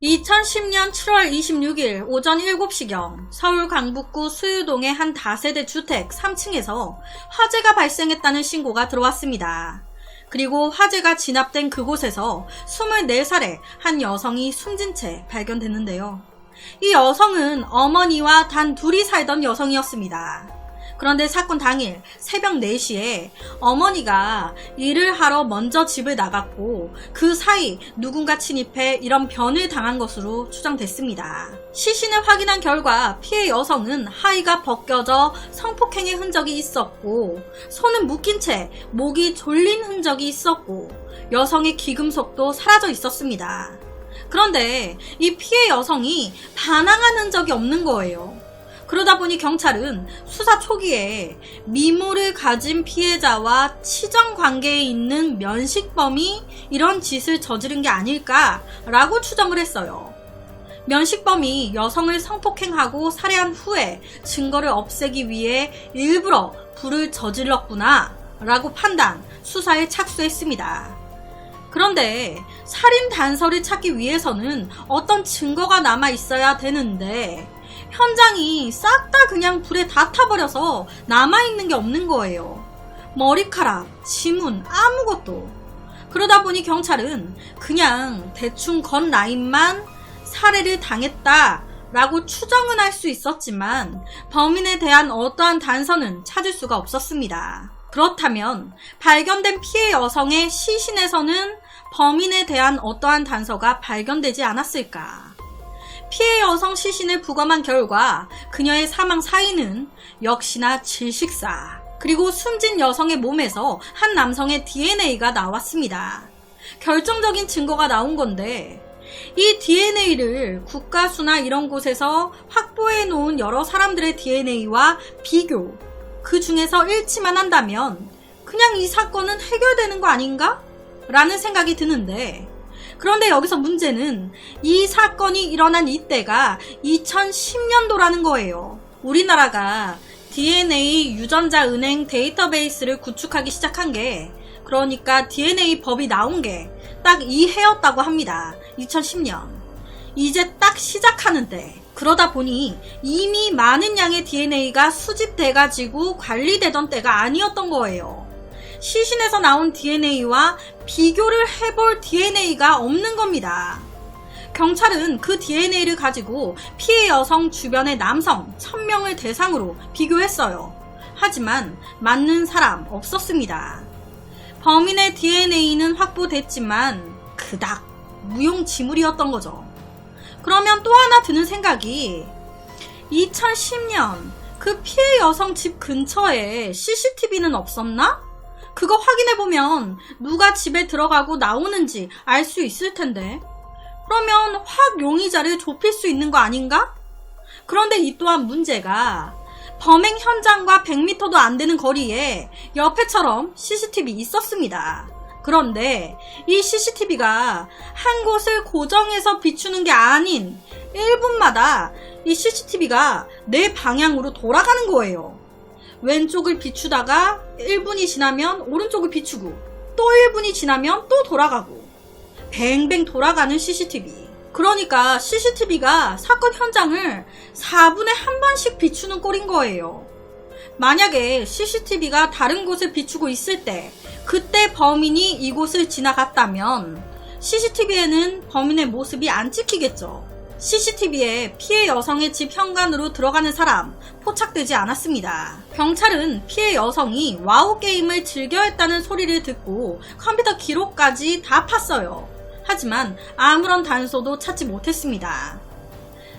2010년 7월 26일 오전 7시경 서울 강북구 수유동의 한 다세대 주택 3층에서 화재가 발생했다는 신고가 들어왔습니다. 그리고 화재가 진압된 그곳에서 24살의 한 여성이 숨진 채 발견됐는데요. 이 여성은 어머니와 단 둘이 살던 여성이었습니다. 그런데 사건 당일 새벽 4시에 어머니가 일을 하러 먼저 집을 나갔고 그 사이 누군가 침입해 이런 변을 당한 것으로 추정됐습니다. 시신을 확인한 결과 피해 여성은 하의가 벗겨져 성폭행의 흔적이 있었고 손은 묶인 채 목이 졸린 흔적이 있었고 여성의 기금속도 사라져 있었습니다. 그런데 이 피해 여성이 반항한 흔적이 없는 거예요. 그러다 보니 경찰은 수사 초기에 미모를 가진 피해자와 치정 관계에 있는 면식범이 이런 짓을 저지른 게 아닐까라고 추정을 했어요. 면식범이 여성을 성폭행하고 살해한 후에 증거를 없애기 위해 일부러 불을 저질렀구나 라고 판단, 수사에 착수했습니다. 그런데 살인 단서를 찾기 위해서는 어떤 증거가 남아 있어야 되는데 현장이 싹 다 그냥 불에 다 타버려서 남아있는 게 없는 거예요. 머리카락, 지문, 아무것도. 그러다 보니 경찰은 그냥 대충 건 라인만 살해를 당했다 라고 추정은 할 수 있었지만 범인에 대한 어떠한 단서는 찾을 수가 없었습니다. 그렇다면 발견된 피해 여성의 시신에서는 범인에 대한 어떠한 단서가 발견되지 않았을까? 피해 여성 시신을 부검한 결과 그녀의 사망 사인은 역시나 질식사. 그리고 숨진 여성의 몸에서 한 남성의 DNA가 나왔습니다. 결정적인 증거가 나온 건데 이 DNA를 국가수나 이런 곳에서 확보해 놓은 여러 사람들의 DNA와 비교, 그 중에서 일치만 한다면 그냥 이 사건은 해결되는 거 아닌가? 라는 생각이 드는데 그런데 여기서 문제는 이 사건이 일어난 이때가 2010년도라는 거예요. 우리나라가 DNA 유전자 은행 데이터베이스를 구축하기 시작한 게 그러니까 DNA 법이 나온 게 딱 이 해였다고 합니다. 2010년. 이제 딱 시작하는 때. 그러다 보니 이미 많은 양의 DNA가 수집돼가지고 관리되던 때가 아니었던 거예요. 시신에서 나온 DNA와 비교를 해볼 DNA가 없는 겁니다. 경찰은 그 DNA를 가지고 피해 여성 주변의 남성 1000명을 대상으로 비교했어요. 하지만 맞는 사람 없었습니다. 범인의 DNA는 확보됐지만 그닥 무용지물이었던 거죠. 그러면 또 하나 드는 생각이 2010년 그 피해 여성 집 근처에 CCTV는 없었나? 그거 확인해보면 누가 집에 들어가고 나오는지 알 수 있을 텐데. 그러면 확 용의자를 좁힐 수 있는 거 아닌가? 그런데 이 또한 문제가 범행 현장과 100m도 안 되는 거리에 옆에처럼 CCTV 있었습니다. 그런데 이 CCTV가 한 곳을 고정해서 비추는 게 아닌 1분마다 이 CCTV가 내 방향으로 돌아가는 거예요. 왼쪽을 비추다가 1분이 지나면 오른쪽을 비추고 또 1분이 지나면 또 돌아가고 뱅뱅 돌아가는 CCTV. 그러니까 CCTV가 사건 현장을 4분에 한 번씩 비추는 꼴인 거예요. 만약에 CCTV가 다른 곳을 비추고 있을 때 그때 범인이 이곳을 지나갔다면 CCTV에는 범인의 모습이 안 찍히겠죠. CCTV에 피해 여성의 집 현관으로 들어가는 사람 포착되지 않았습니다. 경찰은 피해 여성이 와우 게임을 즐겨 했다는 소리를 듣고 컴퓨터 기록까지 다 팠어요. 하지만 아무런 단서도 찾지 못했습니다.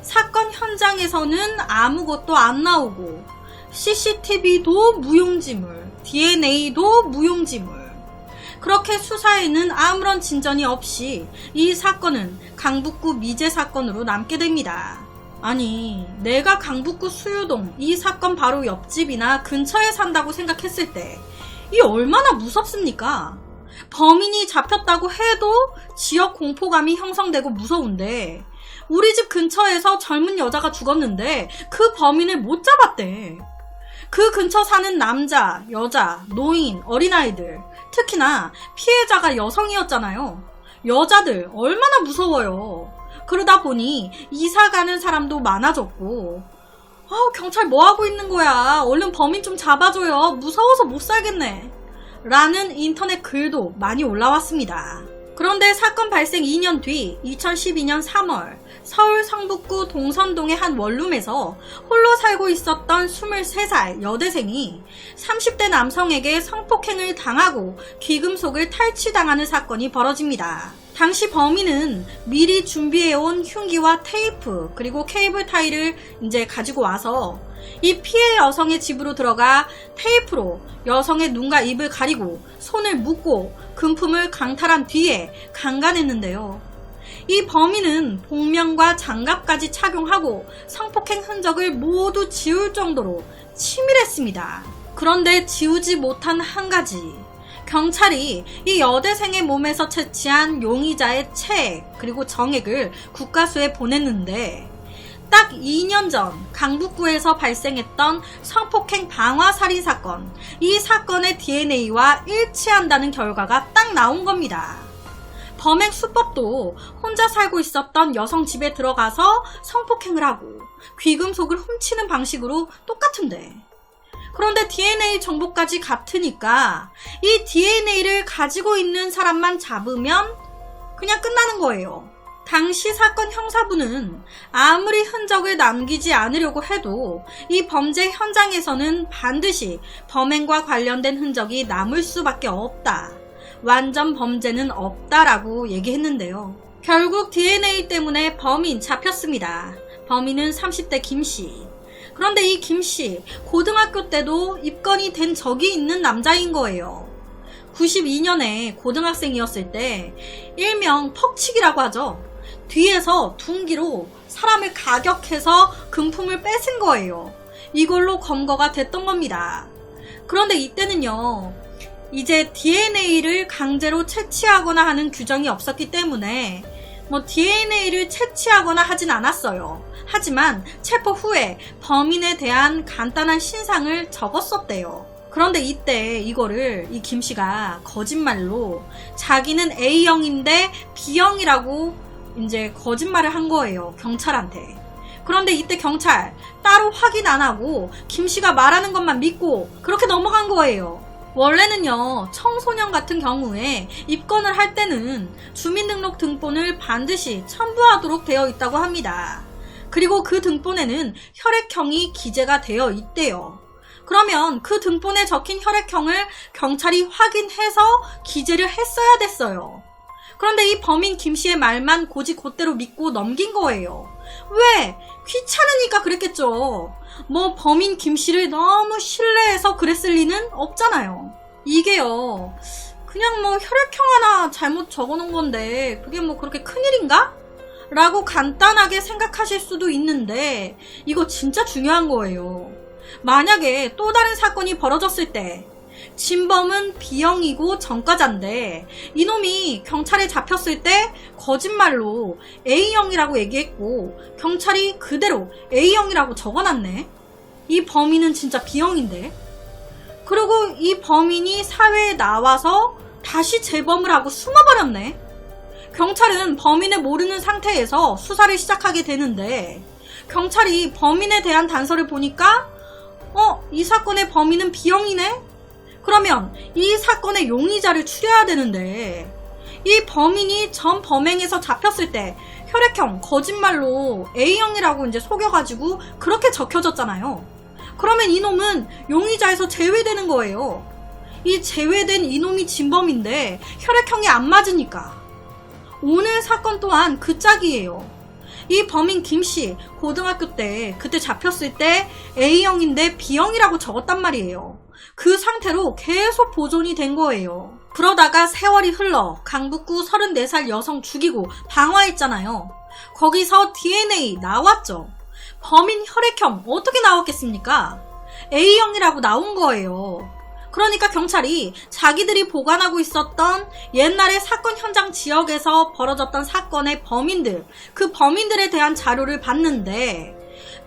사건 현장에서는 아무것도 안 나오고 CCTV도 무용지물, DNA도 무용지물. 그렇게 수사에는 아무런 진전이 없이 이 사건은 강북구 미제 사건으로 남게 됩니다. 아니, 내가 강북구 수유동 이 사건 바로 옆집이나 근처에 산다고 생각했을 때, 이 얼마나 무섭습니까? 범인이 잡혔다고 해도 지역 공포감이 형성되고 무서운데, 우리 집 근처에서 젊은 여자가 죽었는데 그 범인을 못 잡았대. 그 근처 사는 남자, 여자, 노인, 어린아이들, 특히나 피해자가 여성이었잖아요. 여자들 얼마나 무서워요. 그러다 보니 이사 가는 사람도 많아졌고, 아, 경찰 뭐 하고 있는 거야? 얼른 범인 좀 잡아줘요. 무서워서 못 살겠네. 라는 인터넷 글도 많이 올라왔습니다. 그런데 사건 발생 2년 뒤 2012년 3월 서울 성북구 동선동의 한 원룸에서 홀로 살고 있었던 23살 여대생이 30대 남성에게 성폭행을 당하고 귀금속을 탈취당하는 사건이 벌어집니다. 당시 범인은 미리 준비해온 흉기와 테이프 그리고 케이블 타이를 이제 가지고 와서 이 피해 여성의 집으로 들어가 테이프로 여성의 눈과 입을 가리고 손을 묶고 금품을 강탈한 뒤에 강간했는데요. 이 범인은 복면과 장갑까지 착용하고 성폭행 흔적을 모두 지울 정도로 치밀했습니다. 그런데 지우지 못한 한 가지. 경찰이 이 여대생의 몸에서 채취한 용의자의 책 그리고 정액을 국가수에 보냈는데 딱 2년 전 강북구에서 발생했던 성폭행 방화 살인 사건 이 사건의 DNA와 일치한다는 결과가 딱 나온 겁니다. 범행 수법도 혼자 살고 있었던 여성 집에 들어가서 성폭행을 하고 귀금속을 훔치는 방식으로 똑같은데 그런데 DNA 정보까지 같으니까 이 DNA를 가지고 있는 사람만 잡으면 그냥 끝나는 거예요. 당시 사건 형사부는 아무리 흔적을 남기지 않으려고 해도 이 범죄 현장에서는 반드시 범행과 관련된 흔적이 남을 수밖에 없다. 완전 범죄는 없다라고 얘기했는데요. 결국 DNA 때문에 범인 잡혔습니다. 범인은 30대 김씨. 그런데 이 김씨, 고등학교 때도 입건이 된 적이 있는 남자인 거예요. 92년에 고등학생이었을 때 일명 퍽치기라고 하죠. 뒤에서 둔기로 사람을 가격해서 금품을 뺏은 거예요. 이걸로 검거가 됐던 겁니다. 그런데 이때는요, 이제 DNA를 강제로 채취하거나 하는 규정이 없었기 때문에 뭐 DNA를 채취하거나 하진 않았어요. 하지만 체포 후에 범인에 대한 간단한 신상을 적었었대요. 그런데 이때 이거를 이 김 씨가 거짓말로 자기는 A형인데 B형이라고 이제 거짓말을 한 거예요. 경찰한테. 그런데 이때 경찰 따로 확인 안 하고 김 씨가 말하는 것만 믿고 그렇게 넘어간 거예요. 원래는요, 청소년 같은 경우에 입건을 할 때는 주민등록 등본을 반드시 첨부하도록 되어 있다고 합니다. 그리고 그 등본에는 혈액형이 기재가 되어 있대요. 그러면 그 등본에 적힌 혈액형을 경찰이 확인해서 기재를 했어야 됐어요. 그런데 이 범인 김 씨의 말만 고지 곧대로 믿고 넘긴 거예요. 왜? 귀찮으니까 그랬겠죠. 뭐 범인 김 씨를 너무 신뢰해서 그랬을 리는 없잖아요. 이게요. 그냥 뭐 혈액형 하나 잘못 적어놓은 건데 그게 뭐 그렇게 큰일인가? 라고 간단하게 생각하실 수도 있는데 이거 진짜 중요한 거예요. 만약에 또 다른 사건이 벌어졌을 때 진범은 B형이고 전과자인데 이놈이 경찰에 잡혔을 때 거짓말로 A형이라고 얘기했고 경찰이 그대로 A형이라고 적어놨네. 이 범인은 진짜 B형인데. 그리고 이 범인이 사회에 나와서 다시 재범을 하고 숨어버렸네. 경찰은 범인을 모르는 상태에서 수사를 시작하게 되는데 경찰이 범인에 대한 단서를 보니까 어, 이 사건의 범인은 B형이네? 그러면 이 사건의 용의자를 추려야 되는데 이 범인이 전 범행에서 잡혔을 때 혈액형 거짓말로 A형이라고 이제 속여가지고 그렇게 적혀졌잖아요. 그러면 이놈은 용의자에서 제외되는 거예요. 이 제외된 이놈이 진범인데 혈액형이 안 맞으니까. 오늘 사건 또한 그 짝이에요. 이 범인 김씨 고등학교 때 그때 잡혔을 때 A형인데 B형이라고 적었단 말이에요. 그 상태로 계속 보존이 된 거예요. 그러다가 세월이 흘러 강북구 34살 여성 죽이고 방화했잖아요. 거기서 DNA 나왔죠. 범인 혈액형 어떻게 나왔겠습니까? A형이라고 나온 거예요. 그러니까 경찰이 자기들이 보관하고 있었던 옛날에 사건 현장 지역에서 벌어졌던 사건의 범인들, 그 범인들에 대한 자료를 봤는데,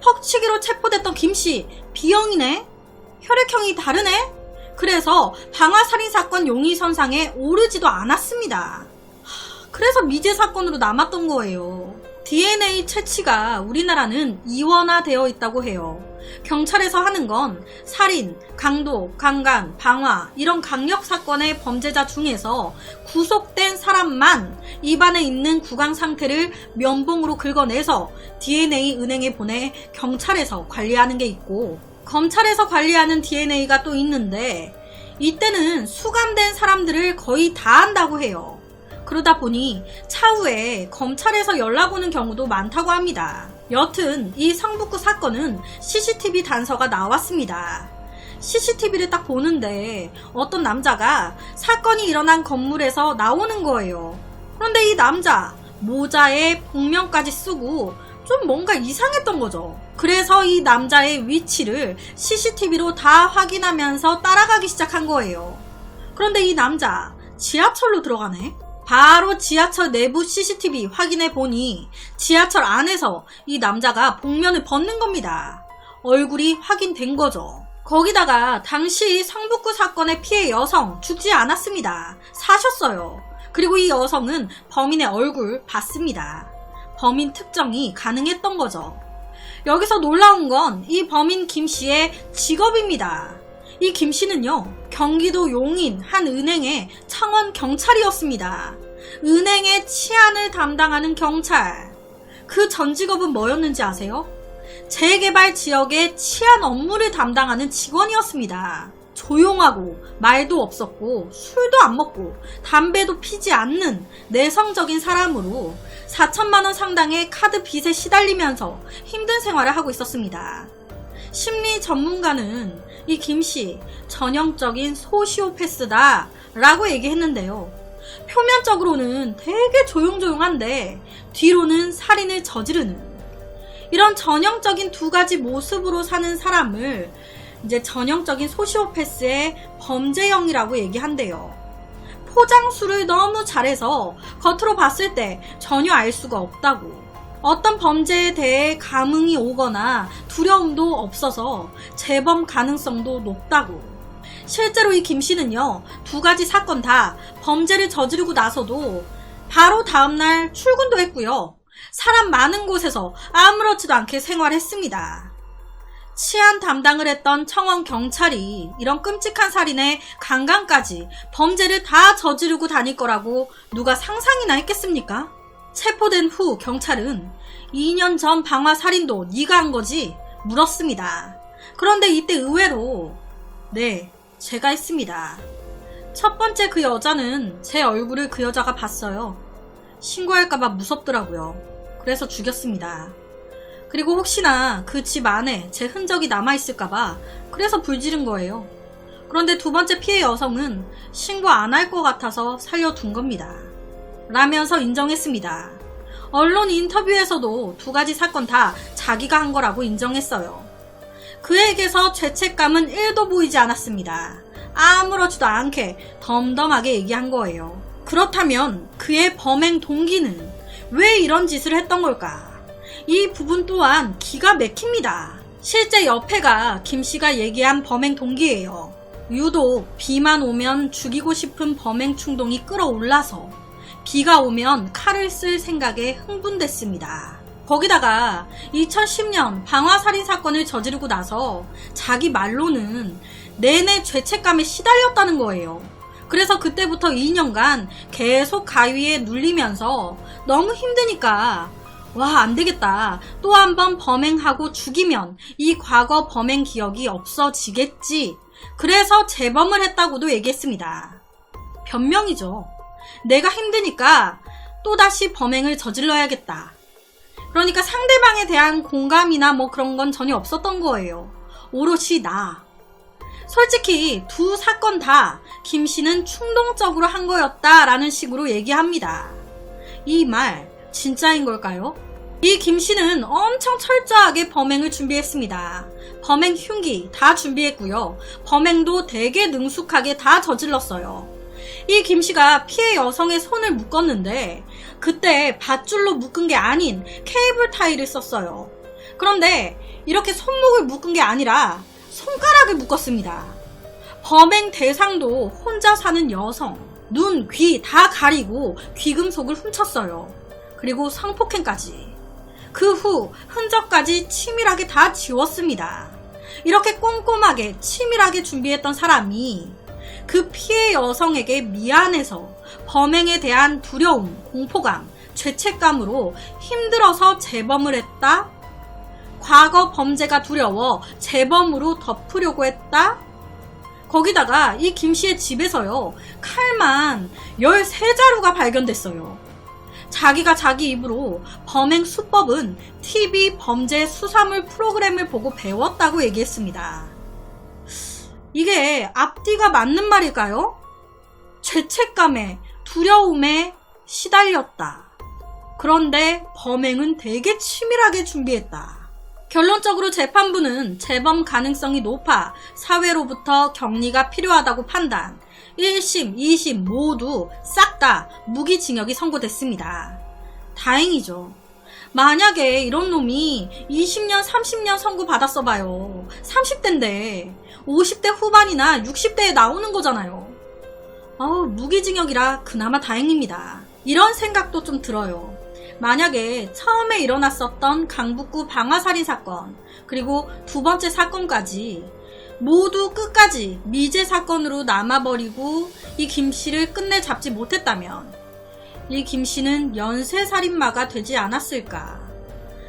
퍽치기로 체포됐던 김씨, B형이네? 혈액형이 다르네? 그래서 방화살인사건 용의선상에 오르지도 않았습니다. 하, 그래서 미제 사건으로 남았던 거예요. DNA 채취가 우리나라는 이원화되어 있다고 해요. 경찰에서 하는 건 살인, 강도, 강간, 방화 이런 강력 사건의 범죄자 중에서 구속된 사람만 입안에 있는 구강 상태를 면봉으로 긁어내서 DNA 은행에 보내 경찰에서 관리하는 게 있고 검찰에서 관리하는 DNA가 또 있는데 이때는 수감된 사람들을 거의 다 한다고 해요. 그러다 보니 차후에 검찰에서 연락 오는 경우도 많다고 합니다. 여튼 이 성북구 사건은 CCTV 단서가 나왔습니다. CCTV를 딱 보는데 어떤 남자가 사건이 일어난 건물에서 나오는 거예요. 그런데 이 남자 모자에 복면까지 쓰고 좀 뭔가 이상했던 거죠. 그래서 이 남자의 위치를 CCTV로 다 확인하면서 따라가기 시작한 거예요. 그런데 이 남자 지하철로 들어가네? 바로 지하철 내부 CCTV 확인해 보니 지하철 안에서 이 남자가 복면을 벗는 겁니다. 얼굴이 확인된 거죠. 거기다가 당시 성북구 사건의 피해 여성 죽지 않았습니다. 사셨어요. 그리고 이 여성은 범인의 얼굴 봤습니다. 범인 특정이 가능했던 거죠. 여기서 놀라운 건 이 범인 김 씨의 직업입니다. 이 김 씨는요, 경기도 용인 한 은행의 창원 경찰이었습니다. 은행의 치안을 담당하는 경찰. 그 전 직업은 뭐였는지 아세요? 재개발 지역의 치안 업무를 담당하는 직원이었습니다. 조용하고 말도 없었고 술도 안 먹고 담배도 피지 않는 내성적인 사람으로 4천만 원 상당의 카드 빚에 시달리면서 힘든 생활을 하고 있었습니다. 심리 전문가는 이 김씨 전형적인 소시오패스다 라고 얘기했는데요. 표면적으로는 되게 조용조용한데 뒤로는 살인을 저지르는 이런 전형적인 두 가지 모습으로 사는 사람을 이제 전형적인 소시오패스의 범죄형이라고 얘기한대요. 포장수를 너무 잘해서 겉으로 봤을 때 전혀 알 수가 없다고. 어떤 범죄에 대해 감흥이 오거나 두려움도 없어서 재범 가능성도 높다고. 실제로 이 김 씨는요, 두 가지 사건 다 범죄를 저지르고 나서도 바로 다음날 출근도 했고요. 사람 많은 곳에서 아무렇지도 않게 생활했습니다. 치안 담당을 했던 청원 경찰이 이런 끔찍한 살인에 강간까지 범죄를 다 저지르고 다닐 거라고 누가 상상이나 했겠습니까? 체포된 후 경찰은 2년 전 방화 살인도 네가 한 거지? 물었습니다. 그런데 이때 의외로 네, 제가 했습니다. 첫 번째 그 여자는 제 얼굴을 그 여자가 봤어요. 신고할까봐 무섭더라고요. 그래서 죽였습니다. 그리고 혹시나 그 집 안에 제 흔적이 남아있을까봐 그래서 불 지른 거예요. 그런데 두 번째 피해 여성은 신고 안 할 것 같아서 살려둔 겁니다. 라면서 인정했습니다. 언론 인터뷰에서도 두 가지 사건 다 자기가 한 거라고 인정했어요. 그에게서 죄책감은 1도 보이지 않았습니다. 아무렇지도 않게 덤덤하게 얘기한 거예요. 그렇다면 그의 범행 동기는 왜 이런 짓을 했던 걸까? 이 부분 또한 기가 막힙니다. 실제 옆에가 김 씨가 얘기한 범행 동기예요. 유독 비만 오면 죽이고 싶은 범행 충동이 끌어올라서 비가 오면 칼을 쓸 생각에 흥분됐습니다. 거기다가 2010년 방화살인 사건을 저지르고 나서 자기 말로는 내내 죄책감에 시달렸다는 거예요. 그래서 그때부터 2년간 계속 가위에 눌리면서 너무 힘드니까 와, 안 되겠다. 또 한 번 범행하고 죽이면 이 과거 범행 기억이 없어지겠지. 그래서 재범을 했다고도 얘기했습니다. 변명이죠. 내가 힘드니까 또다시 범행을 저질러야겠다. 그러니까 상대방에 대한 공감이나 뭐 그런 건 전혀 없었던 거예요. 오롯이 나. 솔직히 두 사건 다 김 씨는 충동적으로 한 거였다라는 식으로 얘기합니다. 이 말 진짜인 걸까요? 이 김 씨는 엄청 철저하게 범행을 준비했습니다. 범행 흉기 다 준비했고요. 범행도 되게 능숙하게 다 저질렀어요. 이 김 씨가 피해 여성의 손을 묶었는데 그때 밧줄로 묶은 게 아닌 케이블 타이를 썼어요. 그런데 이렇게 손목을 묶은 게 아니라 손가락을 묶었습니다. 범행 대상도 혼자 사는 여성, 눈, 귀 다 가리고 귀금속을 훔쳤어요. 그리고 성폭행까지. 그 후 흔적까지 치밀하게 다 지웠습니다. 이렇게 꼼꼼하게 치밀하게 준비했던 사람이 그 피해 여성에게 미안해서 범행에 대한 두려움, 공포감, 죄책감으로 힘들어서 재범을 했다? 과거 범죄가 두려워 재범으로 덮으려고 했다? 거기다가 이 김 씨의 집에서요, 칼만 13자루가 발견됐어요. 자기가 자기 입으로 범행 수법은 TV 범죄 수사물 프로그램을 보고 배웠다고 얘기했습니다. 이게 앞뒤가 맞는 말일까요? 죄책감에 두려움에 시달렸다. 그런데 범행은 되게 치밀하게 준비했다. 결론적으로 재판부는 재범 가능성이 높아 사회로부터 격리가 필요하다고 판단. 1심, 2심 모두 싹 다 무기징역이 선고됐습니다. 다행이죠. 만약에 이런 놈이 20년, 30년 선고 받았어 봐요. 30대인데 50대 후반이나 60대에 나오는 거잖아요. 어우, 무기징역이라 그나마 다행입니다. 이런 생각도 좀 들어요. 만약에 처음에 일어났었던 강북구 방화살인 사건, 그리고 두 번째 사건까지 모두 끝까지 미제 사건으로 남아버리고 이 김 씨를 끝내 잡지 못했다면 이 김 씨는 연쇄살인마가 되지 않았을까.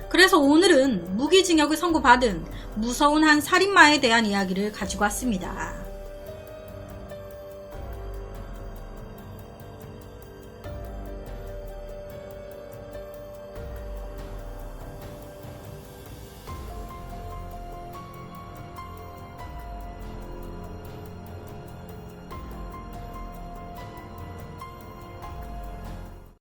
그래서 오늘은 무기징역을 선고받은 무서운 한 살인마에 대한 이야기를 가지고 왔습니다.